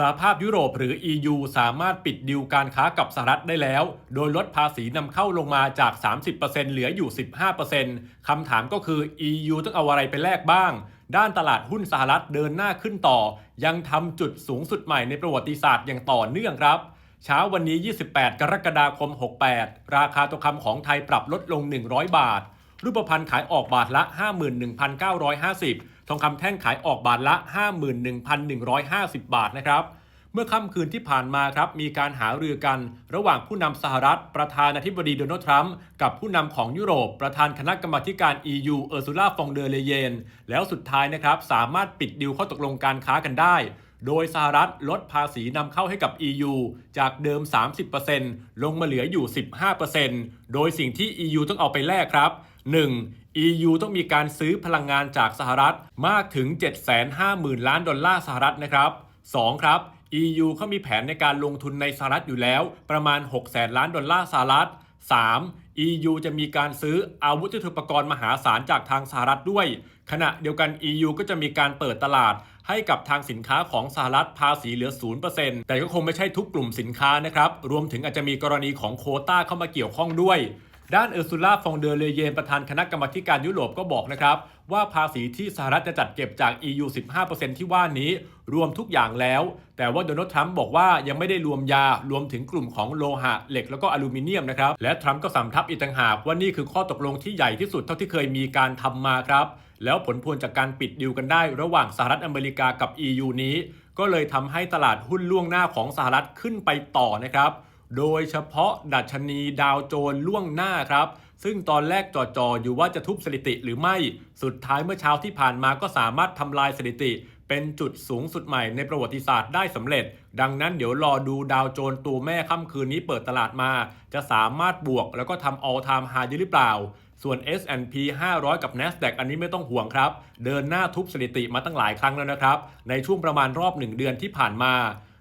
สหภาพยุโรปหรือ EU สามารถปิดดิวการค้ากับสหรัฐได้แล้ว โดยลดภาษีนำเข้าลงมาจาก 30%เหลืออยู่ 15%คำถามก็คือ EU ต้องเอาอะไรไปแลกบ้าง ด้านตลาดหุ้นสหรัฐเดินหน้าขึ้นต่อ ยังทำจุดสูงสุดใหม่ในประวัติศาสตร์อย่างต่อเนื่องครับ เช้าวันนี้ 28 กรกฎาคม 68 ราคาทองคำของไทยปรับลดลง 100 บาท รูปพรรณขายออกบาทละ 51,950 ทองคำแท่งขายออกบาทละ 51,150 บาทนะครับเมื่อค่ำคืนที่ผ่านมาครับมีการหารือกัน ระหว่างผู้นำสหรัฐ ประธานาธิบดีโดนัลด์ทรัมป์กับผู้นำของยุโรป ประธานคณะกรรมาธิการ EU เออร์ซูล่าฟองเดอร์เลเยน แล้วสุดท้ายนะครับสามารถปิดดิวข้อตกลงการค้ากันได้ โดยสหรัฐลดภาษีนำเข้าให้กับ EU จากเดิม 30%ลงมาเหลืออยู่ 15%โดยสิ่งที่ EU ต้องเอาไปแลกครับ 1. EU ต้องมีการซื้อพลังงานจากสหรัฐมากถึง 750,000 ล้านดอลลาร์สหรัฐนะครับ 2. ครับ EU เขามีแผนในการลงทุนในสหรัฐอยู่แล้ว ประมาณ 6 แสนล้านดอลลาร์สหรัฐ 3. EU จะมีการซื้ออาวุธยุทโธปกรณ์มหาศาลจากทางสหรัฐด้วย ขณะเดียวกัน EU ก็จะมีการเปิดตลาดให้กับทางสินค้าของสหรัฐภาษีเหลือ 0%แต่ก็คงไม่ใช่ทุกกลุ่มสินค้านะครับ รวมถึงอาจจะมีกรณีของโคต้าเข้ามาเกี่ยวข้องด้วย ด้านเออร์ซูล่าฟองเดอร์เลเยนประธานคณะกรรมาการยุโรปก็บอกนะครับ ว่าภาษีที่สหรัฐจะจัดเก็บจาก EU 15%ที่ว่านี้รวมทุกอย่างแล้ว แต่ว่าโดนัลด์ทรัมป์บอกว่ายังไม่ได้รวมยา รวมถึงกลุ่มของโลหะ เหล็กแล้วก็อลูมิเนียมนะครับ และทรัมป์ก็สำทับอีกต่างหากว่านี่คือข้อตกลงที่ใหญ่ที่สุดเท่าที่เคยมีการทำมาครับ แล้วผลพวงจากการปิดดิวกันได้ระหว่างสหรัฐอเมริกากับ EU นี้ ก็เลยทำให้ตลาดหุ้นล่วงหน้าของสหรัฐขึ้นไปต่อนะครับ โดยเฉพาะดัชนีดาวโจนส์ล่วงหน้าครับ ซึ่งตอนแรกจ่อๆอยู่ว่าจะทุบสถิติหรือไม่ สุดท้ายเมื่อเช้าที่ผ่านมาก็สามารถทำลายสถิติ เป็นจุดสูงสุดใหม่ในประวัติศาสตร์ได้สำเร็จ ดังนั้นเดี๋ยวรอดูดาวโจนส์ตัวแม่ค่ำคืนนี้เปิดตลาดมา จะสามารถบวกแล้วก็ทำ all time high ได้หรือเปล่า ส่วน S&P 500 กับ NASDAQ อันนี้ไม่ต้องห่วงครับ เดินหน้าทุบสถิติมาตั้งหลายครั้งแล้วนะครับ ในช่วงประมาณรอบ 1 เดือนที่ผ่านมา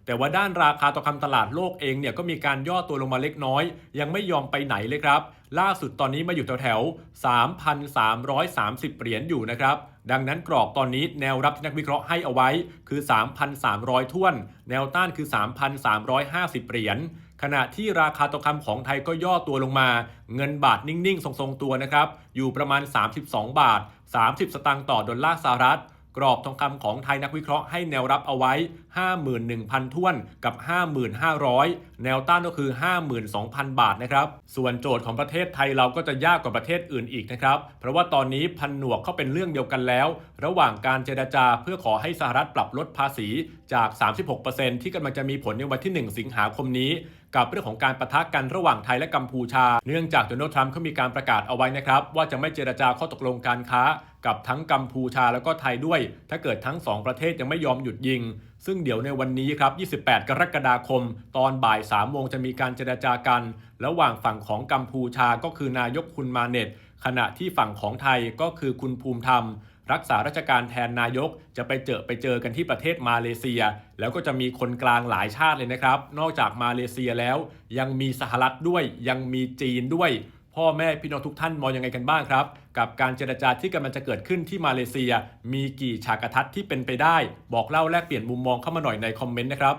แต่ว่าด้านราคาทอคำตลาดโลกเองเนี่ยก็มีการย่อตัวลงมาเล็กน้อย ยังไม่ยอมไปไหนเลยครับ ล่าสุดตอนนี้มาอยู่แถวๆ3,330 เหรียญอยู่นะครับดังนั้นกรอบตอนนี้แนวรับที่นักวิเคราะห์ให้เอาไว้คือ 3,300ท้วน แนวต้านคือ 3,350 เหรียญ ขณะที่ราคาทองคำของไทยก็ย่อตัวลงมา เงินบาทนิ่งๆ ทรงๆตัวนะครับ อยู่ประมาณ 32 บาท 30 สตางค์ต่อดอลลาร์สหรัฐ กรอบทองคำของไทยนักวิเคราะห์ให้แนวรับเอาไว้ 51,000ท้วนกับ 5,500 แนวต้านก็คือ 52,000 บาทนะครับ ส่วนโจทย์ของประเทศไทยเราก็จะยากกว่าประเทศอื่นอีกนะครับ เพราะว่าตอนนี้พันหนวกเข้าเป็นเรื่องเดียวกันแล้ว ระหว่างการเจรจาเพื่อขอให้สหรัฐปรับลดภาษีจาก 36%ที่กำลังจะมีผลในวันที่ 1 สิงหาคมนี้ กับเรื่องของการประทะกันระหว่างไทยและกัมพูชา เนื่องจากโดนัลด์ทรัมป์เขามีการประกาศเอาไว้นะครับ ว่าจะไม่เจรจาข้อตกลงการค้ากับทั้งกัมพูชาแล้วก็ไทยด้วย ถ้าเกิดทั้ง 2 ประเทศยังไม่ยอมหยุดยิง ซึ่งเดี๋ยวในวันนี้ครับ 28 กรกฎาคม ตอนบ่าย3โมงจะมีการเจรจากัน ระหว่างฝั่งของกัมพูชาก็คือนายกคุณมาเน็ต ขณะที่ฝั่งของไทยก็คือคุณภูมิธรรม รักษาราชการแทนนายก จะไปเจอไปเจอกันที่ประเทศมาเลเซีย แล้วก็จะมีคนกลางหลายชาติเลยนะครับ นอกจากมาเลเซียแล้ว ยังมีสหรัฐด้วย ยังมีจีนด้วย พ่อแม่พี่น้องทุกท่านมองยังไงกันบ้างครับ กับการเจรจาที่กำลังจะเกิดขึ้นที่มาเลเซีย มีกี่ฉากทัศน์ที่เป็นไปได้ บอกเล่าแลกเปลี่ยนมุมมองเข้ามาหน่อยในคอมเมนต์นะครับ